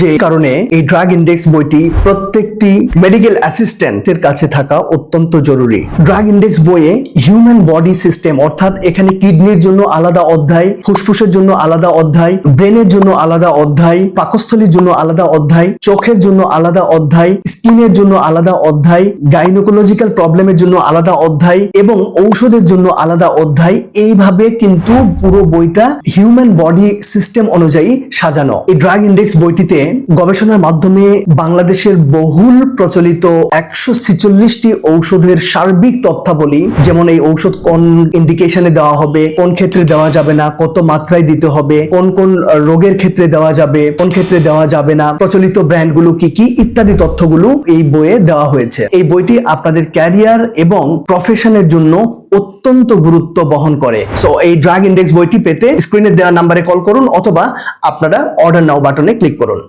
যে কারণে এই ড্রাগ ইন্ডেক্স বইটি প্রত্যেকটি মেডিকেল অ্যাসিস্ট্যান্টের কাছে থাকা অত্যন্ত জরুরি। ড্রাগ ইন্ডেক্স বইয়ে হিউম্যান বডি সিস্টেম অর্থাৎ এখানে কিডনির জন্য আলাদা অধ্যায়, ফুসফুসের জন্য আলাদা অধ্যায়, ব্রেনের জন্য আলাদা অধ্যায়, পাকস্থলীর জন্য আলাদা অধ্যায়, চোখের জন্য আলাদা অধ্যায়, স্কিনের জন্য আলাদা অধ্যায়, গাইনোকোলজিক্যাল প্রবলেমের জন্য আলাদা অধ্যায় এবং ঔষধের জন্য আলাদা অধ্যায়। এইভাবে কিন্তু পুরো বইটা হিউম্যান বডি সিস্টেম অনুযায়ী সাজানো। এই ড্রাগ ইন্ডেক্স বইটিতে গবেষণার মাধ্যমে বাংলাদেশের বহুল প্রচলিত একশো ছিচল্লিশটি ঔষধের সার্বিক তথ্যাবলী, যেমন এই ঔষধ কোন ইন্ডিকেশনে দেওয়া হবে, কোন ক্ষেত্রে দেওয়া যাবে না, কত মাত্রায় দিতে হবে, কোন কোন রোগের ক্ষেত্রে দেওয়া যাবে, কোন ক্ষেত্রে দেওয়া যাবে না, প্রচলিত ব্র্যান্ডগুলো কি কি, ইত্যাদি তথ্যগুলো এই বইয়ে দেওয়া হয়েছে। এই বইটি আপনাদের ক্যারিয়ার এবং প্রফেশনের জন্য অত্যন্ত গুরুত্ব বহন করে। সো এই ড্রাগ ইন্ডেক্স বইটি পেতে স্ক্রিনে দেওয়া নাম্বারে কল করুন অথবা আপনারা অর্ডার নাও বাটনে ক্লিক করুন।